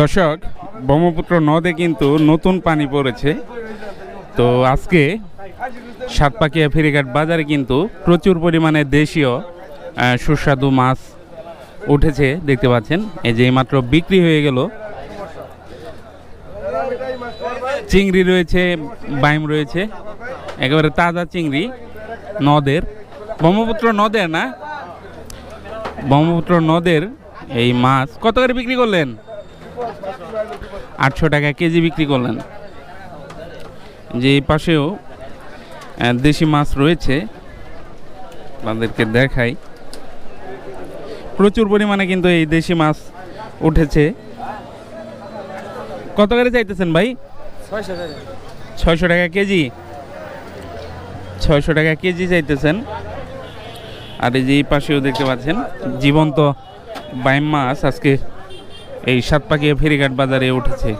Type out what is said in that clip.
দর্শক, ব্রহ্মপুত্র নদে কিন্তু নতুন পানি পড়েছে। তো আজকে সাতপাকিয়া ফেরিঘাট বাজারে কিন্তু প্রচুর পরিমাণে দেশীয় সুস্বাদু মাছ উঠেছে, দেখতে পাচ্ছেন। এই যে মাত্র বিক্রি হয়ে গেল। চিংড়ি রয়েছে, বাইম রয়েছে, একেবারে তাজা চিংড়ি নদের। ব্রহ্মপুত্র নদের না? ব্রহ্মপুত্র নদের এই মাছ। কত করে বিক্রি করলেন? আটশো টাকা কেজি বিক্রি করলেন। যে এই পাশেও দেশি মাছ রয়েছে। আপনাদেরকে দেখাই। প্রচুর পরিমাণে কিন্তু এই দেশি মাছ উঠেছে। কত করে চাইতেছেন ভাই? ছয়শো টাকা কেজি। ছয়শো টাকা কেজি চাইতেছেন। আর এই যে এই পাশেও দেখতে পাচ্ছেন, জীবন্ত বাইম মাছ আজকে এই সাতপাকিয়া ফেরিঘাট বাজারে উঠেছে।